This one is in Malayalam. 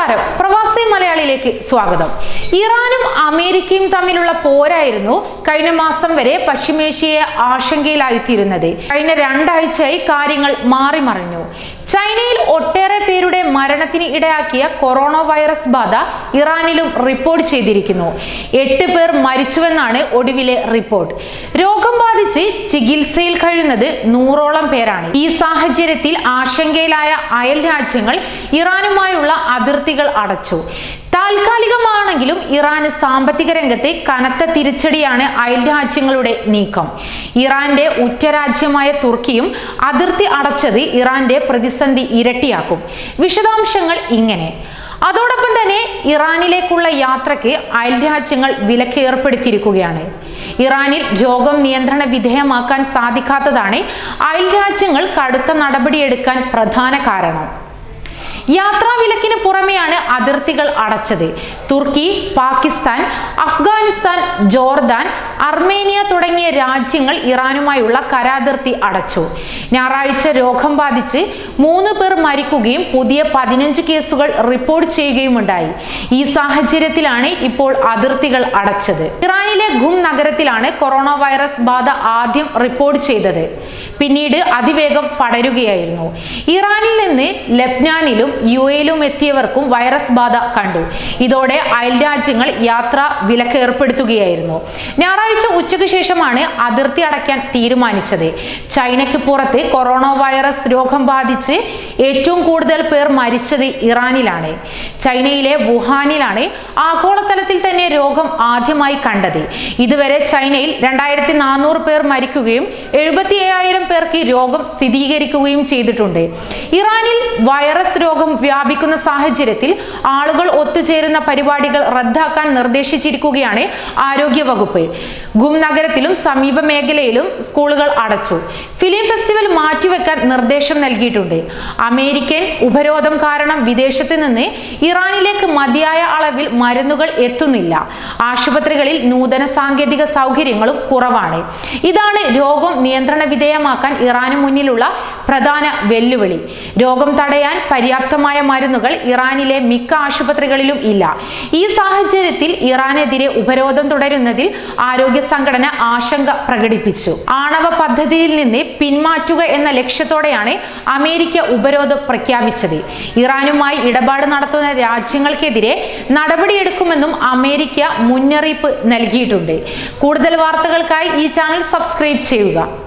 നമസ്കാരം. പ്രവാസി മലയാളിയിലേക്ക് സ്വാഗതം. ഇറാനും അമേരിക്കയും തമ്മിലുള്ള പോരായിരുന്നു കഴിഞ്ഞ മാസം വരെ പശ്ചിമേഷ്യയെ ആശങ്കയിലായിത്തീരുന്നത് കഴിഞ്ഞ രണ്ടാഴ്ചയായി കാര്യങ്ങൾ മാറി മറിഞ്ഞു ചൈനയിൽ ഒട്ടേ മരണത്തിന് ഇടയാക്കിയ കൊറോണ വൈറസ് ബാധ ഇറാനിലും റിപ്പോർട്ട് ചെയ്തിരിക്കുന്നു. എട്ട് പേർ മരിച്ചുവെന്നാണ് ഒടുവിലെ റിപ്പോർട്ട്. രോഗം ബാധിച്ച് ചികിത്സയിൽ കഴിയുന്നത് നൂറോളം പേരാണ്. ഈ സാഹചര്യത്തിൽ ആശങ്കയിലായ അയൽ രാജ്യങ്ങൾ ഇറാനുമായുള്ള അതിർത്തികൾ അടച്ചു. താൽക്കാലികമാണെങ്കിലും ഇറാന് സാമ്പത്തിക രംഗത്തെ കനത്ത തിരിച്ചടിയാണ് അയൽ രാജ്യങ്ങളുടെ നീക്കം. ഇറാന്റെ ഉറ്റരാജ്യമായ തുർക്കിയും അതിർത്തി അടച്ചത് ഇറാന്റെ പ്രതിസന്ധി ഇരട്ടിയാക്കും. വിശദാംശങ്ങൾ ഇങ്ങനെ. അതോടൊപ്പം തന്നെ ഇറാനിലേക്കുള്ള യാത്രയ്ക്ക് അയൽ രാജ്യങ്ങൾ വിലക്ക് ഏർപ്പെടുത്തിയിരിക്കുകയാണ്. ഇറാനിൽ രോഗം നിയന്ത്രണ വിധേയമാക്കാൻ സാധിക്കാത്തതാണ് അയൽ രാജ്യങ്ങൾ കടുത്ത നടപടിയെടുക്കാൻ പ്രധാന കാരണം. യാത്രാ വിലക്കിന് പുറമെയാണ് അതിർത്തികൾ അടച്ചത്. Turkey Pakistan Afghanistan Jordan Armenia തുടങ്ങിയ രാജ്യങ്ങൾ ഇറാനുമായുള്ള കരാതിർത്തി അടച്ചു. ഞായറാഴ്ച രോഗം ബാധിച്ച് മൂന്ന് പേർ മരിക്കുകയും പുതിയ പതിനഞ്ച് കേസുകൾ റിപ്പോർട്ട് ചെയ്യുകയുമുണ്ടായി. ഈ സാഹചര്യത്തിലാണ് ഇപ്പോൾ അതിർത്തികൾ അടച്ചത്. ഇറാനിലെ ഗും നഗരത്തിലാണ് കൊറോണ വൈറസ് ബാധ ആദ്യം റിപ്പോർട്ട് ചെയ്തത്. പിന്നീട് അതിവേഗം പടരുകയായിരുന്നു. ഇറാനിൽ നിന്ന് ലബ്നാനിലും യു എയിലും എത്തിയവർക്കും വൈറസ് ബാധ കണ്ടു. ഇതോടെ അയൽ രാജ്യങ്ങൾ യാത്ര വിലക്ക് ഏർപ്പെടുത്തുകയായിരുന്നു. ഞായറാഴ്ച ഉച്ചയ്ക്ക് ശേഷമാണ് അതിർത്തി അടയ്ക്കാൻ തീരുമാനിച്ചത്. ചൈനയ്ക്ക് പുറത്ത് കൊറോണ വൈറസ് രോഗം ബാധിച്ച് ഏറ്റവും കൂടുതൽ പേർ മരിച്ചത് ഇറാനിലാണ്. ചൈനയിലെ വുഹാനിലാണ് ആഗോളതലത്തിൽ തന്നെ രോഗം ആദ്യമായി കണ്ടത്. ഇതുവരെ ചൈനയിൽ രണ്ടായിരത്തി നാനൂറ് പേർ മരിക്കുകയും എഴുപത്തി ഏഴായിരം പേർക്ക് രോഗം സ്ഥിരീകരിക്കുകയും ചെയ്തിട്ടുണ്ട്. ഇറാനിൽ വൈറസ് രോഗം വ്യാപിക്കുന്ന സാഹചര്യത്തിൽ ആളുകൾ ഒത്തുചേരുന്ന പരിപാടികൾ റദ്ദാക്കാൻ നിർദ്ദേശിച്ചിരിക്കുകയാണ് ആരോഗ്യ വകുപ്പ് ഗും നഗരത്തിലും സമീപ മേഖലയിലും സ്കൂളുകൾ അടച്ചു. ഫിലിം ഫെസ്റ്റിവൽ മാറ്റിവെക്കാൻ നിർദ്ദേശം നൽകിയിട്ടുണ്ട്. അമേരിക്കൻ ഉപരോധം കാരണം വിദേശത്ത് നിന്ന് ഇറാനിലേക്ക് മതിയായ അളവിൽ മരുന്നുകൾ എത്തുന്നില്ല. ആശുപത്രികളിൽ നൂതന സാങ്കേതിക സൗകര്യങ്ങളും കുറവാണ്. ഇതാണ് രോഗം നിയന്ത്രണ വിധേയമാക്കാൻ ഇറാന് മുന്നിലുള്ള പ്രധാന വെല്ലുവിളി. രോഗം തടയാൻ പര്യാപ്തമായ മരുന്നുകൾ ഇറാനിലെ മിക്ക ആശുപത്രികളിലും ഇല്ല. ഈ സാഹചര്യത്തിൽ ഇറാനെതിരെ ഉപരോധം തുടരുന്നതിൽ ആരോഗ്യ സംഘടന ആശങ്ക പ്രകടിപ്പിച്ചു. ആണവ പദ്ധതിയിൽ നിന്ന് പിന്മാറ്റുക എന്ന ലക്ഷ്യത്തോടെയാണ് അമേരിക്ക ഉപരോധം പ്രഖ്യാപിച്ചത്. ഇറാനുമായി ഇടപാട് നടത്തുന്ന രാജ്യങ്ങൾക്കെതിരെ നടപടിയെടുക്കുമെന്നും അമേരിക്ക മുന്നറിയിപ്പ് നൽകിയിട്ടുണ്ട്. കൂടുതൽ വാർത്തകൾക്കായി ഈ ചാനൽ സബ്സ്ക്രൈബ് ചെയ്യുക.